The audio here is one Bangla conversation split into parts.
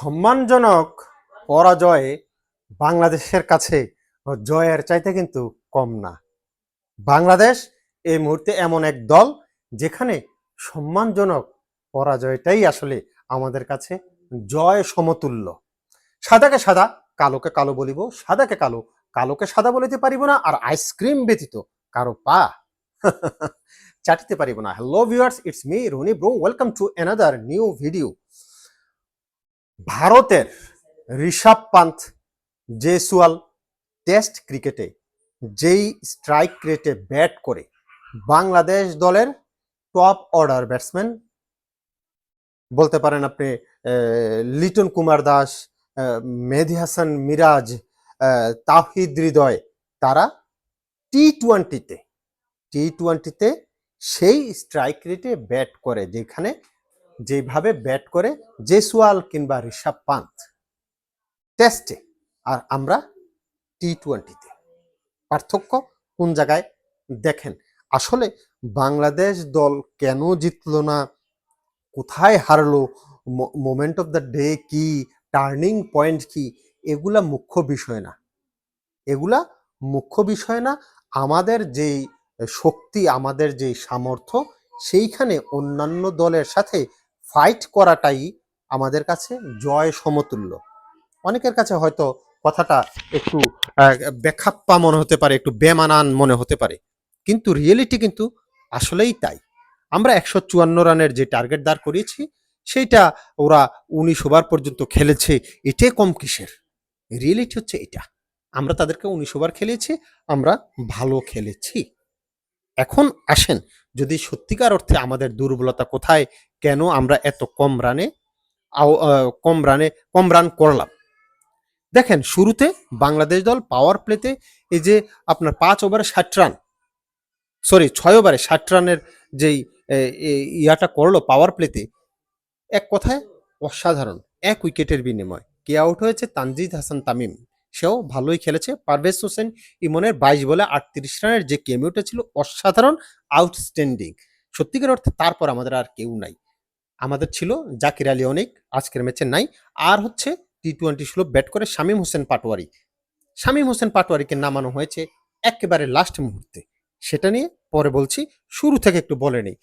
সম্মানজনক পরাজয়ে বাংলাদেশের কাছে জয়ের চাইতে কিন্তু কম না। বাংলাদেশ এই মুহূর্তে এমন এক দল যেখানে সম্মানজনক পরাজয়টাই আসলে আমাদের কাছে জয় সমতুল্য। সাদাকে সাদা, কালোকে কালো বলিব, সাদাকে কালো, কালোকে সাদা বলিতে পারিব না আর আইসক্রিম ব্যতীত কারও পা চাটিতে পারিব না। Hello viewers it's me Rony bro welcome to another new video ভারতের ঋষভ পান্থ জেসওয়াল টেস্ট ক্রিকেটে, যেই স্ট্রাইক রেটে ব্যাট করে বাংলাদেশ দলের টপ অর্ডার ব্যাটসম্যান বলতে পারেন আপনি লিটন কুমার দাস মেহেদি হাসান মিরাজ তাহিদ হৃদয়, তারা টি টোয়েন্টিতে টি টোয়েন্টিতে সেই স্ট্রাইক রেটে ব্যাট করে, যেখানে যেভাবে ব্যাট করে জেসওয়াল কিংবা ঋষভ পান্থ টেস্টে। আর আমরা টি টোয়েন্টিতে পার্থক্য কোন জায়গায়? দেখেন, আসলে বাংলাদেশ দল কেন জিতলো না? কোথায় হারলো? মোমেন্ট অফ দ্য ডে কি? টার্নিং পয়েন্ট কি? এগুলা মুখ্য বিষয় না। এগুলা মুখ্য বিষয় না, আমাদের যেই শক্তি, আমাদের যেই সামর্থ্য, সেইখানে অন্যান্য দলের সাথে ফাইট করাটাই আমাদের কাছে জয় সমতুল্য। অনেকের কাছে হয়তো কথাটা একটু আহ, বেখাপ্পা মনে হতে পারে একটু বেমানান মনে হতে পারে। কিন্তু রিয়েলিটি কিন্তু আসলেই তাই। আমরা একশো চুয়ান্ন রানের যে টার্গেট দাঁড় করিয়েছি সেইটা ওরা উনিশ ওভার পর্যন্ত খেলেছে এটাই কম কিসের? রিয়েলিটি হচ্ছে এটা। আমরা তাদেরকে উনিশ ওভার খেলেছি আমরা ভালো খেলেছি। এখন আসেন যদি সত্যিকার অর্থে আমাদের দুর্বলতা কোথায় কেন আমরা এত কম রানে কম রানে, কম রান করলাম? দেখেন, শুরুতে বাংলাদেশ দল পাওয়ার প্লেতে এই যে আপনার পাঁচ ওভারে ষাট রান সরি ছয় ওভারে ষাট রানের যেই ইয়াটা করল পাওয়ার প্লেতে এক কথায় অসাধারণ, এক উইকেটের বিনিময়। কে আউট হয়েছে? তানজিদ হাসান তামিম। সেও ভালোই খেলেছে। পারভেজ হোসেন ইমনের বাইশ বলে আটত্রিশ রানের যে কেমিওটা ছিল, অসাধারণ আউটস্ট্যান্ডিং সত্যিকার অর্থে তারপর আমাদের আর কেউ নাই। আমাদের ছিল জাকির আলী অনেক, আজকের ম্যাচে নাই। আর হচ্ছে টি টোয়েন্টি ষোলো ব্যাট করে শামীম হোসেন পাটোয়ারি। শামীম হোসেন পাটোয়ারিকে নামানো হয়েছে একেবারে লাস্ট মুহূর্তে। সেটা নিয়ে পরে বলছি, শুরু থেকে একটু বলে নেই।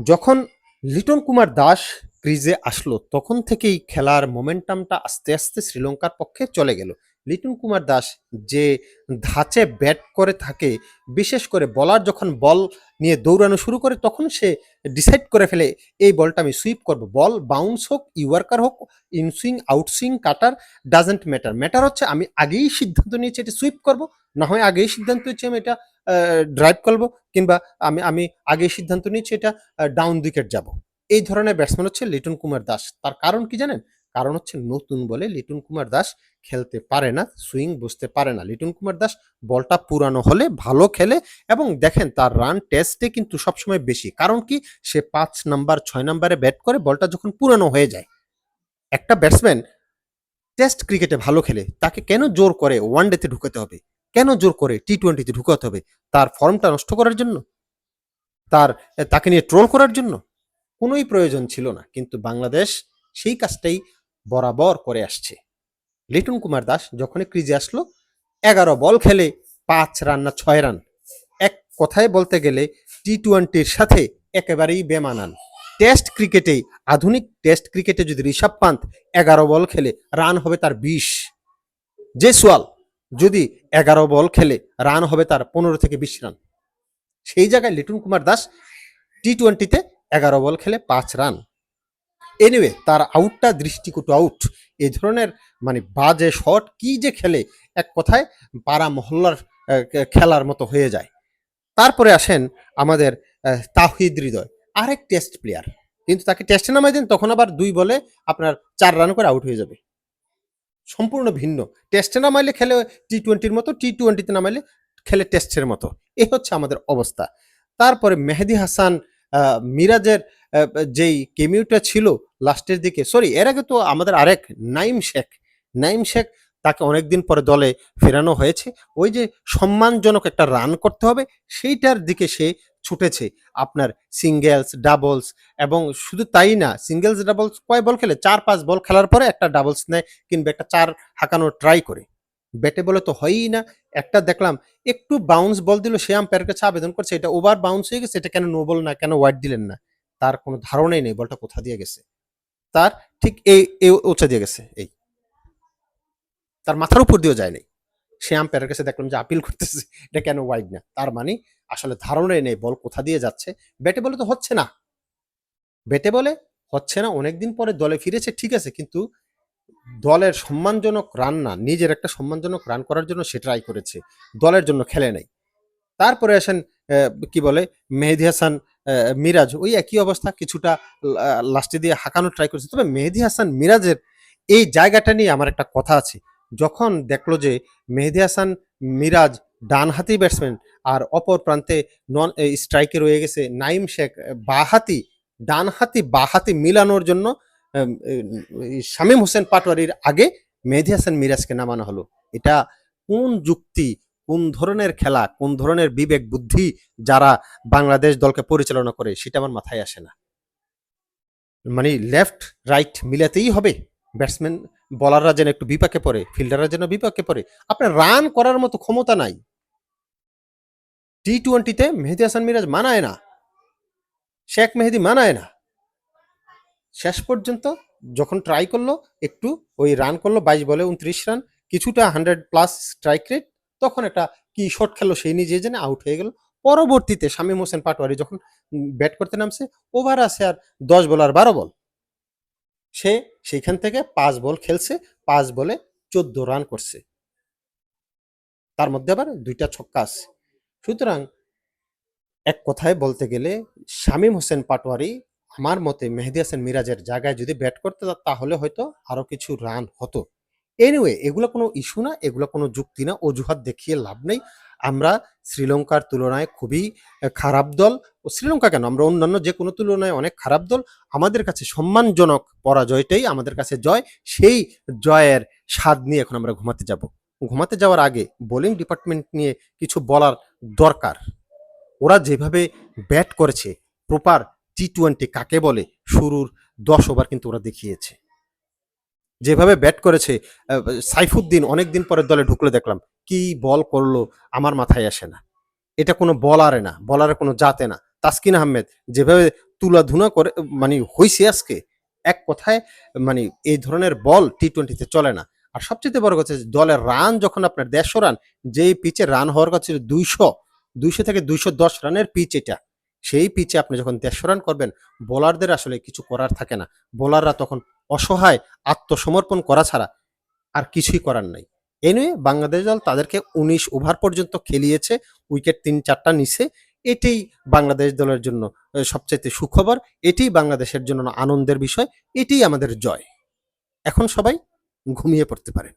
যখন লিটন কুমার দাস ক্রিজে আসলো, তখন থেকেই খেলার মোমেন্টামটা আস্তে আস্তে শ্রীলঙ্কার পক্ষে চলে গেল। লিটন কুমার দাস যে ধাঁচে ব্যাট করে থাকে, বিশেষ করে বলার যখন বল নিয়ে দৌড়ানো শুরু করে, তখন সে ডিসাইড করে ফেলে, এই বলটা আমি সুইপ করব। বল বাউন্স হোক ইওয়ার্কার হোক inswing outswing cutter doesn't matter matter হচ্ছে আমি আগেই সিদ্ধান্ত নিয়েছি এটা সুইপ করব, না হয় আগেই সিদ্ধান্ত নিয়েছি আমি এটা ড্রাইভ করব, কিংবা আমি আমি আগেই সিদ্ধান্ত নিয়েছি এটা ডাউন উইকেট যাব। এই ধরনের ব্যাটসম্যান হচ্ছে লিটন কুমার দাস। তার কারণ কি জানেন? কারণ হচ্ছে নতুন বলে লিটন কুমার দাস খেলতে পারে না, সুইং বুঝতে পারে না। লিটন কুমার দাস বলটা পুরানো হলে ভালো খেলে এবং দেখেন তার রান টেস্টে কিন্তু সবসময় বেশি। কারণ কি? সে পাঁচ নাম্বার ছয় নাম্বারে ব্যাট করে, বলটা যখন পুরানো হয়ে যায়, একটা ব্যাটসম্যান টেস্ট ক্রিকেটে ভালো খেলে, তাকে কেন জোর করে ওয়ান ডেতে ঢুকাতে হবে? কেন জোর করে টি টোয়েন্টিতে ঢুকাতে হবে? তার ফর্মটা নষ্ট করার জন্য? তার, তাকে নিয়ে ট্রোল করার জন্য? কোনোই প্রয়োজন ছিল না। কিন্তু বাংলাদেশ সেই কাজটাই বরাবর করে আসছে। লিটন কুমার দাস যখনই ক্রিজে আসলো, এগারো বল খেলে পাঁচ রান না ছয় রান। এক কথায় বলতে গেলে টি টোয়েন্টির সাথে একেবারেই বেমানান। টেস্ট ক্রিকেটে, আধুনিক টেস্ট ক্রিকেটে যদি ঋষভ পান্ত এগারো বল খেলে, রান হবে তার বিশ। জেসওয়াল যদি এগারো বল খেলে, রান হবে তার পনেরো থেকে বিশ রান। সেই জায়গায় লিটন কুমার দাস টি টোয়েন্টিতে এগারো বল খেলে পাঁচ রান। এনিওয়ে তার আউটটা দৃষ্টিকটু আউট এই ধরনের মানে বাজে শট কি যে খেলে, এক কথায় পাড়া মহল্লার খেলার মতো হয়ে যায়। তারপরে আসেন আমাদের তাহিদ হৃদয়। আরেক টেস্ট প্লেয়ার কিন্তু তাকে টেস্টে নামাই দেন, তখন আবার দুই বলে আপনার চার রান করে আউট হয়ে যাবে। সম্পূর্ণ ভিন্ন। টেস্টে নামাইলে খেলে টি টোয়েন্টির মতো টি টোয়েন্টিতে নামাইলে খেলে টেস্টের মতো। এই হচ্ছে আমাদের অবস্থা। তারপরে মেহেদি হাসান মিরাজের যেই কেমিউটা ছিল লাস্টের দিকে সরি এর আগে তো আমাদের আরেক নাইম শেখ নাইম শেখ তাকে অনেকদিন পরে দলে ফেরানো হয়েছে। ওই যে সম্মানজনক একটা রান করতে হবে, সেইটার দিকে সে ছুটেছে আপনার সিঙ্গেলস ডাবলস এবং শুধু তাই না সিঙ্গেলস ডাবলস কয় বল খেলে? চার, পাঁচ বল খেলার পরে একটা ডাবলস নেয় কিংবা একটা চার হাঁকানোর ট্রাই করে। ব্যাটে বলে তো হয়ই না। একটা দেখলাম, একটু বাউন্স বল দিল, সে আম্পায়ারের কাছে আবেদন করছে, এটা ওভার বাউন্স হয়ে গেছে, এটা কেন নো বল না, কেন ওয়াইড দিলেন না? তার কোনো ধারণাই নেই, বলটা কোথা দিয়ে গেছে? তার ঠিক এই এই ওচা দিয়ে গেছে, এই। তার মাথার উপর দিয়েও যায় নাই। সে আম্পায়ারের কাছে দেখলাম যে আপিল করতেছে, এটা কেন ওয়াইড না? তার মানে আসলে ধারণাই নেই, বল কোথা দিয়ে যাচ্ছে। ব্যাটে বলে তো হচ্ছে না। ব্যাটে বলে হচ্ছে না, অনেকদিন পরে দলে ফিরেছে, ঠিক আছে, কিন্তু দলের সম্মানজনক রান না, নিজের একটা সম্মানজনক রান করার জন্য সে ট্রাই করেছে। দলের জন্য খেলে নাই। তারপরে আসেন কি বলে, মেহেদি হাসান মিরাজ, ওই একই অবস্থা কিছুটা লাস্টে দিয়ে হাঁকানোর ট্রাই করেছে। তবে মেহেদি হাসান মিরাজের এই জায়গাটা নিয়ে আমার একটা কথা আছে। যখন দেখল যে মেহেদি হাসান, মিরাজ ডানহাতি ব্যাটসম্যান আর অপর প্রান্তে নন স্ট্রাইকে রয়ে গেছে নাইম শেখ, বাহাতি, ডানহাতি, বাহাতি মিলানোর জন্য শামীম হোসেন পাটোয়ারির আগে মেহেদি হাসান মিরাজকে নামানো হলো। এটা কোন যুক্তি? কোন ধরনের খেলা, কোন ধরনের বিবেক, বুদ্ধি যারা বাংলাদেশ দলকে পরিচালনা করে সেটা আমার মাথায় আসে না। মানে লেফট রাইট মিলাতেই হবে। ব্যাটসম্যান বলাররা যেন একটু বিপাকে পড়ে ফিল্ডাররা যেন বিপাকে পড়ে, আপনার রান করার মতো ক্ষমতা নাই। টি টোয়েন্টিতে মেহেদি হাসান মিরাজ মানায় না। শেখ মেহেদি মানায় না। শেষ পর্যন্ত যখন ট্রাই করল, একটু ওই রান করল, বাইশ বলে উনত্রিশ রান কিছুটা হান্ড্রেড প্লাস স্ট্রাইক রেট তখন একটা কি শট খেললো সেই নিজে জেনে আউট হয়ে গেল। পরবর্তীতে শামীম হোসেন পাটোয়ারি যখন ব্যাট করতে নামছে ওভার আছে আর দশ বল আর বারো বল সে সেইখান থেকে পাঁচ বল খেলছে, পাঁচ বলে চোদ্দ রান করছে। তার মধ্যে আবার দুইটা ছক্কা আছে। সুতরাং এক কথায় বলতে গেলে শামীম হোসেন পাটোয়ারি আমার মতে মেহেদি হাসান মিরাজের জায়গায় যদি ব্যাট করতে তাহলে হয়তো আরও কিছু রান হতো। এনিওয়ে এগুলো কোনো ইস্যু না, এগুলো কোনো যুক্তি না, অজুহাত দেখিয়ে লাভ নেই। আমরা শ্রীলঙ্কার তুলনায় খুবই খারাপ দল। ও শ্রীলঙ্কা কেন? আমরা অন্যান্য যে কোনো তুলনায় অনেক খারাপ দল। আমাদের কাছে সম্মানজনক পরাজয়টাই আমাদের কাছে জয়। সেই জয়ের স্বাদ নিয়ে এখন আমরা ঘুমাতে যাব। ঘুমাতে যাওয়ার আগে বোলিং ডিপার্টমেন্ট নিয়ে কিছু বলার দরকার। ওরা যেভাবে ব্যাট করেছে, প্রপার টি টোয়েন্টি কাকে বলে, শুরুর দশ ওভার কিন্তু ওরা দেখিয়েছে। যেভাবে ব্যাট করেছে সাইফুদ্দিন অনেকদিন পরে দলে ঢুকলে দেখলাম, কি বল করল আমার মাথায় আসে না। এটা কোনো বলারে না, বলারে কোনো জাতে না। তাসকিন আহমেদ যেভাবে তুলাধুনা করে মানে হইছে আজকে, এক কথায় মানে এই ধরনের বল টি টোয়েন্টিতে চলে না। আর সবচেয়ে বড় কথা দলের রান যখন আপনার দেড়শো রান যেই পিচে রান হওয়ার কথা ছিল দুইশো দুইশো থেকে দুইশো দশ রানের পিচ এটা। সেই পিচে আপনি যখন দেড়শো রান করবেন, বোলারদের আসলে কিছু করার থাকে না। বোলাররা তখন অসহায় আত্মসমর্পণ করা ছাড়া আর কিছুই করার নাই। এনিওয়ে বাংলাদেশ দল তাদেরকে উনিশ ওভার পর্যন্ত খেলিয়েছে, উইকেট তিন চারটা নিছে। এটাই বাংলাদেশ দলের জন্য সবচাইতে সুখবর। এটাই বাংলাদেশের জন্য আনন্দের বিষয়। এটাই আমাদের জয়। এখন সবাই ঘুমিয়ে পড়তে পারেন।